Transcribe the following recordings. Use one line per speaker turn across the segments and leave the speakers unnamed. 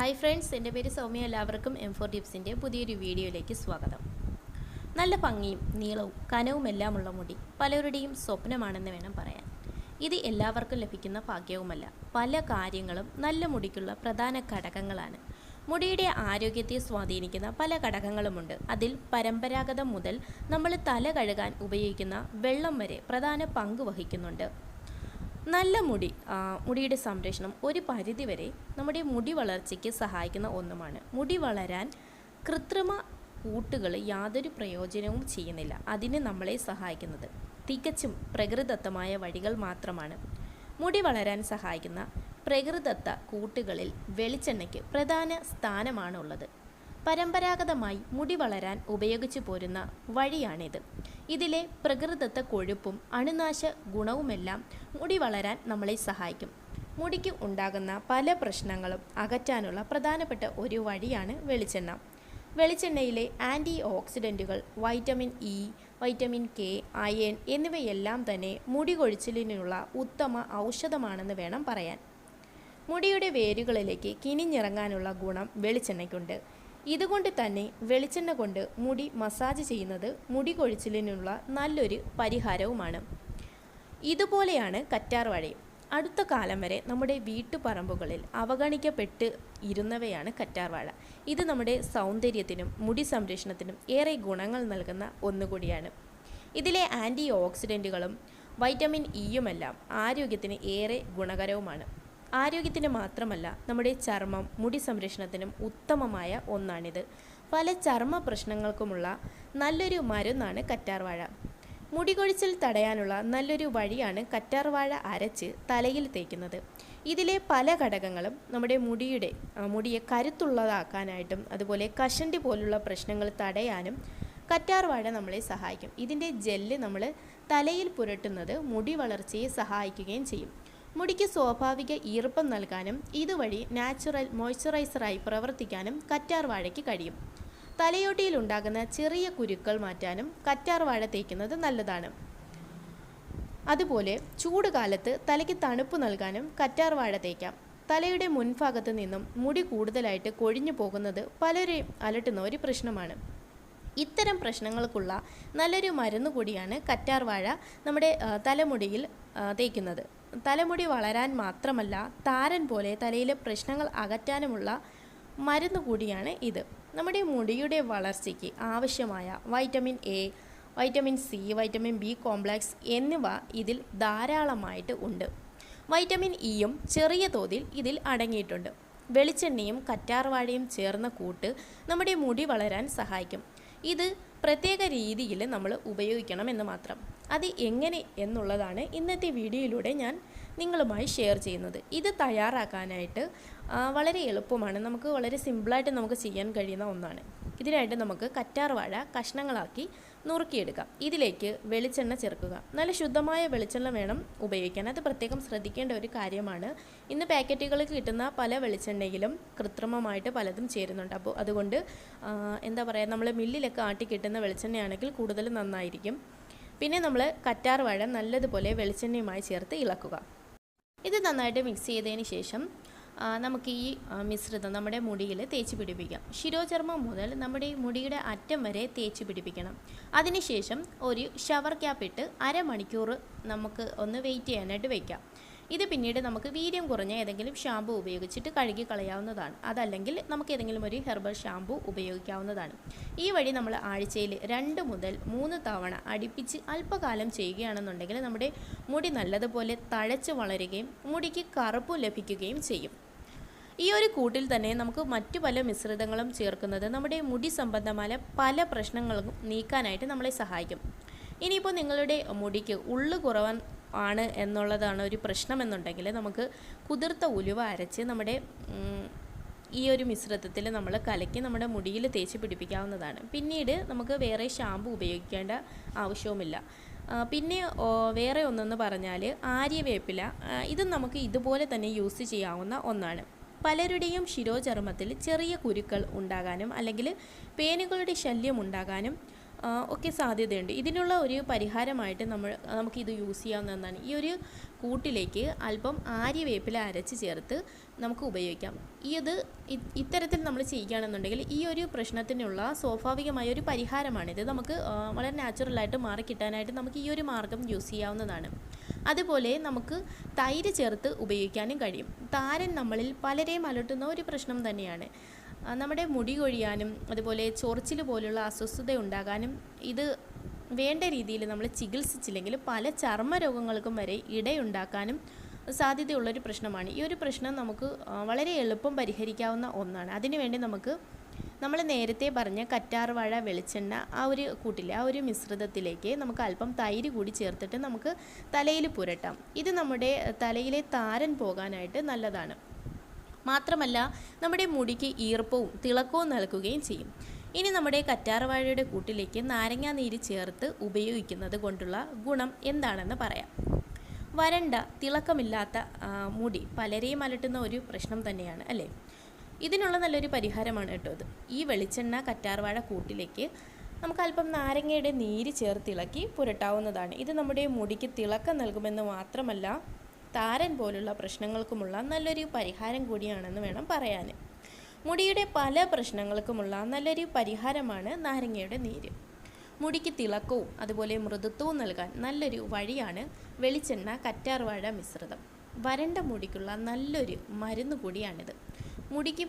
Hi friends എന്റെ പേര് സൗമ്യ. എല്ലാവർക്കും എം ഫോർ ടിപ്സിന്റെ പുതിയൊരു വീഡിയോയിലേക്ക് സ്വാഗതം. നല്ല ഭംഗിയും നീളവും കനവും കനവുമെല്ലാമുള്ള മുടി പലരുടെയും സ്വപ്നമാണെന്ന് വേണം പറയാൻ. ഇത് എല്ലാവർക്കും ലഭിക്കുന്ന ഭാഗ്യവുമല്ല. പല കാര്യങ്ങളും നല്ല മുടിക്കുള്ള പ്രധാന ഘടകങ്ങളാണ്. മുടിയുടെ ആരോഗ്യത്തെ സ്വാധീനിക്കുന്ന പല ഘടകങ്ങളുമുണ്ട്. അതിൽ പരമ്പരാഗതം മുതൽ നമ്മൾ തല കഴുകാൻ ഉപയോഗിക്കുന്ന വെള്ളം വരെ പ്രധാന പങ്ക് വഹിക്കുന്നുണ്ട്. നല്ല മുടി മുടിയുടെ സംരക്ഷണം ഒരു പരിധിവരെ നമ്മുടെ മുടി വളർച്ചയ്ക്ക് സഹായിക്കുന്ന ഒന്നുമാണ്. മുടി വളരാൻ കൃത്രിമ കൂട്ടുകൾ യാതൊരു പ്രയോജനവും ചെയ്യുന്നില്ല. അതിന് നമ്മളെ സഹായിക്കുന്നത് തികച്ചും പ്രകൃതത്തമായ വഴികൾ മാത്രമാണ്. മുടി വളരാൻ സഹായിക്കുന്ന പ്രകൃതത്ത കൂട്ടുകളിൽ വെളിച്ചെണ്ണയ്ക്ക് പ്രധാന സ്ഥാനമാണുള്ളത്. പരമ്പരാഗതമായി മുടി വളരാൻ ഉപയോഗിച്ചു പോരുന്ന വഴിയാണിത്. ഇതിലെ പ്രകൃതത്ത കൊഴുപ്പും അണുനാശ ഗുണവുമെല്ലാം മുടി വളരാൻ നമ്മളെ സഹായിക്കും. മുടിക്ക് ഉണ്ടാകുന്ന പല പ്രശ്നങ്ങളും അകറ്റാനുള്ള പ്രധാനപ്പെട്ട ഒരു വഴിയാണ് വെളിച്ചെണ്ണ. വെളിച്ചെണ്ണയിലെ anti ഓക്സിഡന്റുകൾ vitamin E vitamin K iron എന്നിവയെല്ലാം തന്നെ മുടി കൊഴിച്ചിലിനുള്ള ഉത്തമ ഔഷധമാണെന്ന് വേണം പറയാൻ. മുടിയുടെ വേരുകളിലേക്ക് കിനിഞ്ഞിറങ്ങാനുള്ള ഗുണം വെളിച്ചെണ്ണയ്ക്കുണ്ട്. ഇതുകൊണ്ട് തന്നെ വെളിച്ചെണ്ണ കൊണ്ട് മുടി മസാജ് ചെയ്യുന്നത് മുടി കൊഴിച്ചിലിനുള്ള നല്ലൊരു പരിഹാരവുമാണ്. ഇതുപോലെയാണ് കറ്റാർവാഴയും അടുത്ത കാലം വരെ നമ്മുടെ വീട്ടുപറമ്പുകളിൽ അവഗണിക്കപ്പെട്ട് ഇരുന്നവയാണ് കറ്റാർവാഴ ഇത് നമ്മുടെ സൗന്ദര്യത്തിനും മുടി സംരക്ഷണത്തിനും ഏറെ ഗുണങ്ങൾ നൽകുന്ന ഒന്നുകൂടിയാണ്. ഇതിലെ ആന്റി ഓക്സിഡന്റുകളും വൈറ്റമിൻ ഇയുമെല്ലാം ആരോഗ്യത്തിന് ഏറെ ഗുണകരവുമാണ്. ആരോഗ്യത്തിന് മാത്രമല്ല നമ്മുടെ ചർമ്മം മുടി സംരക്ഷണത്തിനും ഉത്തമമായ ഒന്നാണിത്. പല ചർമ്മ പ്രശ്നങ്ങൾക്കുമുള്ള നല്ലൊരു മരുന്നാണ് കറ്റാർവാഴ. മുടി കൊഴിച്ചിൽ തടയാനുള്ള നല്ലൊരു വഴിയാണ് കറ്റാർവാഴ അരച്ച് തലയിൽ തേക്കുന്നത്. ഇതിലെ പല ഘടകങ്ങളും നമ്മുടെ മുടിയുടെ മുടിയെ കരുത്തുള്ളതാക്കാനായിട്ടും അതുപോലെ കഷണ്ടി പോലുള്ള പ്രശ്നങ്ങൾ തടയാനും കറ്റാർവാഴ നമ്മളെ സഹായിക്കും. ഇതിന്റെ ജെല്ല് നമ്മൾ തലയിൽ പുരട്ടുന്നത് മുടി വളർച്ചയെ സഹായിക്കുകയും ചെയ്യും. മുടിക്ക് സ്വാഭാവിക ഈർപ്പം നൽകാനും ഇതുവഴി നാച്ചുറൽ മോയ്സ്ചറൈസറായി പ്രവർത്തിക്കാനും കറ്റാർ വാഴയ്ക്ക് കഴിയും. തലയോട്ടിയിൽ ഉണ്ടാകുന്ന ചെറിയ കുരുക്കൾ മാറ്റാനും കറ്റാർ വാഴ തേക്കുന്നത് നല്ലതാണ്. അതുപോലെ ചൂട് കാലത്ത് തലയ്ക്ക് തണുപ്പ് നൽകാനും കറ്റാർ വാഴ തേക്കാം. തലയുടെ മുൻഭാഗത്ത് നിന്നും മുടി കൂടുതലായിട്ട് കൊഴിഞ്ഞു പോകുന്നത് പലരെയും അലട്ടുന്ന ഒരു പ്രശ്നമാണ്. ഇത്തരം പ്രശ്നങ്ങൾക്കുള്ള നല്ലൊരു മരുന്ന് കൂടിയാണ് കറ്റാർ വാഴ നമ്മുടെ തലമുടിയിൽ തേക്കുന്നത്. തലമുടി വളരാൻ മാത്രമല്ല താരൻ പോലെ തലയിലെ പ്രശ്നങ്ങൾ അകറ്റാനുമുള്ള മരുന്ന് കൂടിയാണ് ഇത്. നമ്മുടെ മുടിയുടെ വളർച്ചയ്ക്ക് ആവശ്യമായ vitamin A vitamin C vitamin B complex എന്നിവ ഇതിൽ ധാരാളമായിട്ട് ഉണ്ട്. വൈറ്റമിൻ ഇയും ചെറിയ തോതിൽ ഇതിൽ അടങ്ങിയിട്ടുണ്ട്. വെളിച്ചെണ്ണയും കറ്റാർവാഴയും ചേർന്ന കൂട്ട് നമ്മുടെ മുടി വളരാൻ സഹായിക്കും. ഇത് പ്രത്യേക രീതിയിൽ നമ്മൾ ഉപയോഗിക്കണം എന്ന് മാത്രം. അത് എങ്ങനെ എന്നുള്ളതാണ് ഇന്നത്തെ വീഡിയോയിലൂടെ ഞാൻ നിങ്ങളുമായി ഷെയർ ചെയ്യുന്നത്. ഇത് തയ്യാറാക്കാനായിട്ട് വളരെ എളുപ്പമാണ്. നമുക്ക് വളരെ സിമ്പിളായിട്ട് നമുക്ക് ചെയ്യാൻ കഴിയുന്ന ഒന്നാണ്. ഇതിനായിട്ട് നമുക്ക് കറ്റാർ വാഴ കഷ്ണങ്ങളാക്കി നുറുക്കിയെടുക്കാം. ഇതിലേക്ക് വെളിച്ചെണ്ണ ചേർക്കുക. നല്ല ശുദ്ധമായ വെളിച്ചെണ്ണ വേണം ഉപയോഗിക്കാൻ. അത് പ്രത്യേകം ശ്രദ്ധിക്കേണ്ട ഒരു കാര്യമാണ്. ഇന്ന് പാക്കറ്റുകളിൽ കിട്ടുന്ന പല വെളിച്ചെണ്ണയിലും കൃത്രിമമായിട്ട് പലതും ചേരുന്നുണ്ട്. അപ്പോൾ അതുകൊണ്ട് എന്താ പറയുക നമ്മൾ മില്ലിലൊക്കെ ആട്ടി കിട്ടുന്ന വെളിച്ചെണ്ണയാണെങ്കിൽ കൂടുതൽ നന്നായിരിക്കും. പിന്നെ നമ്മൾ കറ്റാർ വാഴ നല്ലതുപോലെ വെളിച്ചെണ്ണയുമായി ചേർത്ത് ഇളക്കുക. ഇത് നന്നായിട്ട് മിക്സ് ചെയ്തതിന് ശേഷം നമുക്ക് ഈ മിശ്രിതം നമ്മുടെ മുടിയിൽ തേച്ച് പിടിപ്പിക്കാം. ശിരോചർമ്മം മുതൽ നമ്മുടെ മുടിയുടെ അറ്റം വരെ തേച്ച് പിടിപ്പിക്കണം. അതിനുശേഷം ഒരു ഷവർ ക്യാപ്പ് ഇട്ട് അരമണിക്കൂർ നമുക്ക് ഒന്ന് വെയിറ്റ് ചെയ്യാനായിട്ട് വയ്ക്കാം ഇത് പിന്നീട് നമുക്ക് വീര്യം കുറഞ്ഞ ഏതെങ്കിലും ഷാമ്പു ഉപയോഗിച്ചിട്ട് കഴുകി കളയാവുന്നതാണ്. അതല്ലെങ്കിൽ നമുക്ക് ഏതെങ്കിലും ഒരു ഹെർബൽ ഷാമ്പു ഉപയോഗിക്കാവുന്നതാണ്. ഈ വഴി നമ്മൾ ആഴ്ചയിൽ രണ്ട് മുതൽ മൂന്ന് തവണ അടുപ്പിച്ച് അല്പകാലം ചെയ്യുകയാണെന്നുണ്ടെങ്കിൽ നമ്മുടെ മുടി നല്ലതുപോലെ തഴച്ച് വളരുകയും മുടിക്ക് കറുപ്പ് ലഭിക്കുകയും ചെയ്യും. ഈ ഒരു കൂട്ടിൽ തന്നെ നമുക്ക് മറ്റു പല മിശ്രിതങ്ങളും ചേർക്കുന്നത് നമ്മുടെ മുടി സംബന്ധമായ പല പ്രശ്നങ്ങളും നീക്കാനായിട്ട് നമ്മളെ സഹായിക്കും. ഇനിയിപ്പോൾ നിങ്ങളുടെ മുടിക്ക് ഉള്ളു കുറവൻ ആണ് എന്നുള്ളതാണ് ഒരു പ്രശ്നമെന്നുണ്ടെങ്കിൽ നമുക്ക് കുതിർത്ത ഉലുവ അരച്ച് നമ്മുടെ ഈ ഒരു മിശ്രിതത്തിൽ നമ്മൾ കലക്കി നമ്മുടെ മുടിയിൽ തേച്ച് പിടിപ്പിക്കാവുന്നതാണ്. പിന്നീട് നമുക്ക് വേറെ ഷാമ്പു ഉപയോഗിക്കേണ്ട ആവശ്യവുമില്ല. പിന്നെ വേറെ ഒന്നെന്ന് പറഞ്ഞാൽ ആര്യവേപ്പില ഇത് നമുക്ക് ഇതുപോലെ തന്നെ യൂസ് ചെയ്യാവുന്ന ഒന്നാണ്. പലരുടെയും ശിരോചർമ്മത്തിൽ ചെറിയ കുരുക്കൾ ഉണ്ടാകാനും അല്ലെങ്കിൽ പേനുകളുടെ ശല്യം ഉണ്ടാകാനും ഒക്കെ സാധ്യതയുണ്ട്. ഇതിനുള്ള ഒരു പരിഹാരമായിട്ട് നമ്മൾ നമുക്കിത് യൂസ് ചെയ്യാവുന്നതാണ്. ഈ ഒരു കൂട്ടിലേക്ക് അല്പം ആര്യവേപ്പില അരച്ച് ചേർത്ത് നമുക്ക് ഉപയോഗിക്കാം. ഈ ഇത് ഇത്തരത്തിൽ നമ്മൾ ചെയ്യുകയാണെന്നുണ്ടെങ്കിൽ ഈ ഒരു പ്രശ്നത്തിനുള്ള സ്വാഭാവികമായ ഒരു പരിഹാരമാണിത്. നമുക്ക് വളരെ നാച്ചുറലായിട്ട് മാറിക്കിട്ടാനായിട്ട് നമുക്ക് ഈ ഒരു മാർഗം യൂസ് ചെയ്യാവുന്നതാണ്. അതുപോലെ നമുക്ക് തൈര് ചേർത്ത് ഉപയോഗിക്കാനും കഴിയും. താരൻ നമ്മളിൽ പലരെയും അലട്ടുന്ന ഒരു പ്രശ്നം തന്നെയാണ്. നമ്മുടെ മുടി കൊഴിയാനും അതുപോലെ ചൊറിച്ചിൽ പോലുള്ള അസ്വസ്ഥത ഉണ്ടാകാനും ഇത് വേണ്ട രീതിയിൽ നമ്മൾ ചികിത്സിച്ചില്ലെങ്കിൽ പല ചർമ്മ രോഗങ്ങൾക്കും വരെ ഇടയുണ്ടാക്കാനും സാധ്യതയുള്ളൊരു പ്രശ്നമാണ്. ഈ ഒരു പ്രശ്നം നമുക്ക് വളരെ എളുപ്പം പരിഹരിക്കാവുന്ന ഒന്നാണ്. അതിനുവേണ്ടി നമുക്ക് നമ്മൾ നേരത്തെ പറഞ്ഞ കറ്റാർവാഴ വെളിച്ചെണ്ണ ആ ഒരു കൂട്ടിലെ ആ ഒരു മിശ്രിതത്തിലേക്ക് നമുക്ക് അല്പം തൈര് കൂടി ചേർത്തിട്ട് നമുക്ക് തലയിൽ പുരട്ടാം. ഇത് നമ്മുടെ തലയിലെ താരൻ പോകാനായിട്ട് നല്ലതാണ്. മാത്രമല്ല നമ്മുടെ മുടിക്ക് ഈർപ്പവും തിളക്കവും നൽകുകയും ചെയ്യും. ഇനി നമ്മുടെ കറ്റാർവാഴയുടെ കൂട്ടിലേക്ക് നാരങ്ങാ നീര് ചേർത്ത് ഉപയോഗിക്കുന്നത് കൊണ്ടുള്ള ഗുണം എന്താണെന്ന് പറയാം. വരണ്ട തിളക്കമില്ലാത്ത മുടി പലരെയും അലട്ടുന്ന ഒരു പ്രശ്നം തന്നെയാണ് അല്ലേ? ഇതിനുള്ള നല്ലൊരു പരിഹാരമാണ് കേട്ടോ ഇത്. ഈ വെളിച്ചെണ്ണ കറ്റാർവാഴ കൂട്ടിലേക്ക് നമുക്ക് അല്പം നാരങ്ങയുടെ നീര് ചേർത്തിളക്കി പുരട്ടാവുന്നതാണ്. ഇത് നമ്മുടെ മുടിക്ക് തിളക്കം നൽകുമെന്ന് മാത്രമല്ല താരൻ പോലുള്ള പ്രശ്നങ്ങൾക്കുമുള്ള നല്ലൊരു പരിഹാരം കൂടിയാണെന്ന് വേണം പറയാൻ മുടിയുടെ പല പ്രശ്നങ്ങൾക്കുമുള്ള നല്ലൊരു പരിഹാരമാണ് നാരങ്ങയുടെ നീര്. മുടിക്ക് തിളക്കവും അതുപോലെ മൃദുത്വവും നൽകാൻ നല്ലൊരു വഴിയാണ് വെളിച്ചെണ്ണ കറ്റാർവാഴ മിശ്രിതം. വരണ്ട മുടിക്കുള്ള നല്ലൊരു മരുന്ന് കൂടിയാണിത്. മുടിക്ക്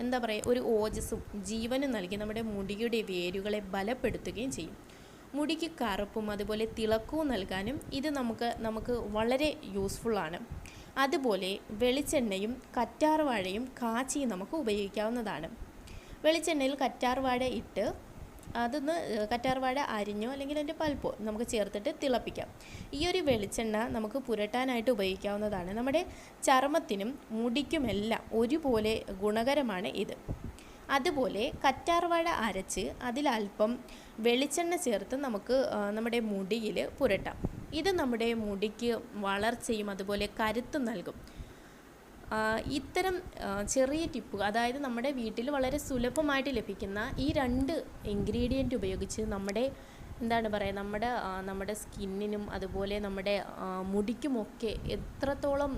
എന്താ പറയുക ഒരു ഓജസ്സും ജീവനും നൽകി നമ്മുടെ മുടിയുടെ വേരുകളെ ബലപ്പെടുത്തുകയും ചെയ്യും. മുടിക്ക് കറുപ്പും അതുപോലെ തിളക്കവും നൽകാനും ഇത് നമുക്ക് നമുക്ക് വളരെ യൂസ്ഫുള്ളാണ് അതുപോലെ വെളിച്ചെണ്ണയും കറ്റാർവാഴയും കാച്ചിയും നമുക്ക് ഉപയോഗിക്കാവുന്നതാണ്. വെളിച്ചെണ്ണയിൽ കറ്റാർവാഴ ഇട്ട് അതൊന്ന് കറ്റാർവാഴ അരിഞ്ഞോ അല്ലെങ്കിൽ അതിന്റെ പൽപ്പോ നമുക്ക് ചേർത്തിട്ട് തിളപ്പിക്കാം. ഈ ഒരു വെളിച്ചെണ്ണ നമുക്ക് പുരട്ടാനായിട്ട് ഉപയോഗിക്കാവുന്നതാണ്. നമ്മുടെ ചർമ്മത്തിനും മുടിക്കുമെല്ലാം ഒരുപോലെ ഗുണകരമാണ് ഇത്. അതുപോലെ കറ്റാർവാഴ അരച്ച് അതിലൽപ്പം വെളിച്ചെണ്ണ ചേർത്ത് നമുക്ക് നമ്മുടെ മുടിയിൽ പുരട്ടാം. ഇത് നമ്മുടെ മുടിക്ക് വളർച്ചയും അതുപോലെ കരുത്തും നൽകും. ഇത്തരം ചെറിയ ടിപ്പ് അതായത് നമ്മുടെ വീട്ടിൽ വളരെ സുലഭമായിട്ട് ലഭിക്കുന്ന ഈ രണ്ട് ഇൻഗ്രീഡിയന്റ് ഉപയോഗിച്ച് നമ്മുടെ എന്താണ് പറയുക നമ്മുടെ നമ്മുടെ സ്കിന്നിനും അതുപോലെ നമ്മുടെ മുടിക്കുമൊക്കെ എത്രത്തോളം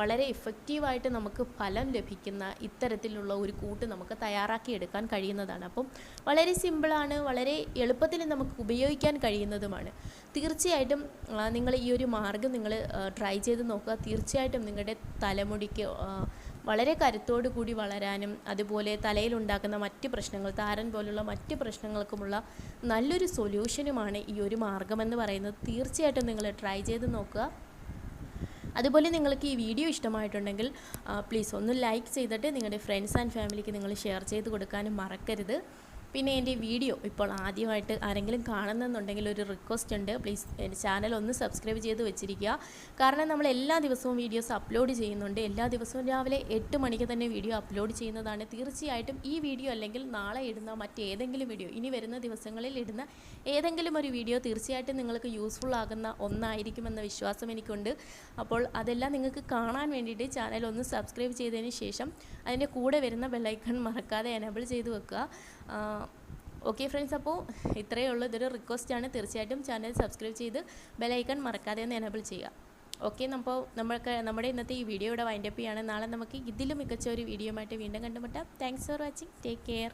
വളരെ എഫക്റ്റീവായിട്ട് നമുക്ക് ഫലം ലഭിക്കുന്ന ഇത്തരത്തിലുള്ള ഒരു കൂട്ട് നമുക്ക് തയ്യാറാക്കിയെടുക്കാൻ കഴിയുന്നതാണ്. അപ്പം വളരെ സിമ്പിളാണ് വളരെ എളുപ്പത്തിൽ നമുക്ക് ഉപയോഗിക്കാൻ കഴിയുന്നതുമാണ്. തീർച്ചയായിട്ടും നിങ്ങൾ ഈ ഒരു മാർഗം നിങ്ങൾ ട്രൈ ചെയ്ത് നോക്കുക. തീർച്ചയായിട്ടും നിങ്ങളുടെ തലമുടിക്ക് വളരെ കരുത്തോടു കൂടി വളരാനും അതുപോലെ തലയിലുണ്ടാക്കുന്ന മറ്റ് പ്രശ്നങ്ങൾ താരൻ പോലുള്ള മറ്റ് പ്രശ്നങ്ങൾക്കുമുള്ള നല്ലൊരു സൊല്യൂഷനുമാണ് ഈ ഒരു മാർഗമെന്ന് പറയുന്നത്. തീർച്ചയായിട്ടും നിങ്ങൾ ട്രൈ ചെയ്ത് നോക്കുക. അതുപോലെ നിങ്ങൾക്ക് ഈ വീഡിയോ ഇഷ്ടമായിട്ടുണ്ടെങ്കിൽ പ്ലീസ് ഒന്ന് ലൈക്ക് ചെയ്തിട്ട് നിങ്ങളുടെ ഫ്രണ്ട്സ് ആൻഡ് ഫാമിലിക്ക് നിങ്ങൾ ഷെയർ ചെയ്ത് കൊടുക്കാനും മറക്കരുത്. പിന്നെ എന്റെ വീഡിയോ ഇപ്പോൾ ആദ്യമായിട്ട് ആരെങ്കിലും കാണുന്നെന്നുണ്ടെങ്കിൽ ഒരു റിക്വസ്റ്റ് ഉണ്ട്. പ്ലീസ് എന്റെ ചാനൽ ഒന്ന് സബ്സ്ക്രൈബ് ചെയ്ത് വെച്ചിരിക്കുക. കാരണം നമ്മൾ എല്ലാ ദിവസവും വീഡിയോസ് അപ്ലോഡ് ചെയ്യുന്നുണ്ട്. എല്ലാ ദിവസവും രാവിലെ എട്ട് മണിക്ക് തന്നെ വീഡിയോ അപ്ലോഡ് ചെയ്യുന്നതാണ്. തീർച്ചയായിട്ടും ഈ വീഡിയോ അല്ലെങ്കിൽ നാളെ ഇടുന്ന മറ്റേതെങ്കിലും വീഡിയോ ഇനി വരുന്ന ദിവസങ്ങളിൽ ഇടുന്ന ഏതെങ്കിലും ഒരു വീഡിയോ തീർച്ചയായിട്ടും നിങ്ങൾക്ക് യൂസ്ഫുൾ ആകുന്ന ഒന്നായിരിക്കുമെന്ന വിശ്വാസം എനിക്കുണ്ട്. അപ്പോൾ അതെല്ലാം നിങ്ങൾക്ക് കാണാൻ വേണ്ടിയിട്ട് ചാനൽ ഒന്ന് സബ്സ്ക്രൈബ് ചെയ്തതിന് ശേഷം അതിന്റെ കൂടെ വരുന്ന ബെല്ലൈക്കൺ മറക്കാതെ എനബിൾ ചെയ്ത് വെക്കുക. ഓക്കെ ഫ്രണ്ട്സ് അപ്പോൾ ഇത്രയേ ഉള്ളൂ. ഇതൊരു റിക്വസ്റ്റാണ് തീർച്ചയായിട്ടും ചാനൽ സബ്സ്ക്രൈബ് ചെയ്ത് ബെലൈക്കൺ മറക്കാതെ ഒന്ന് എനബിൾ ചെയ്യുക. ഓക്കെ അപ്പോൾ നമ്മൾക്ക് നമ്മുടെ ഇന്നത്തെ ഈ വീഡിയോ വൈൻഡപ്പ് ചെയ്യാണ് നാളെ നമുക്ക് ഇതിലും മികച്ച ഒരു വീഡിയോ ആയിട്ട് വീണ്ടും കണ്ടുമുട്ടാം. Thanks for watching take care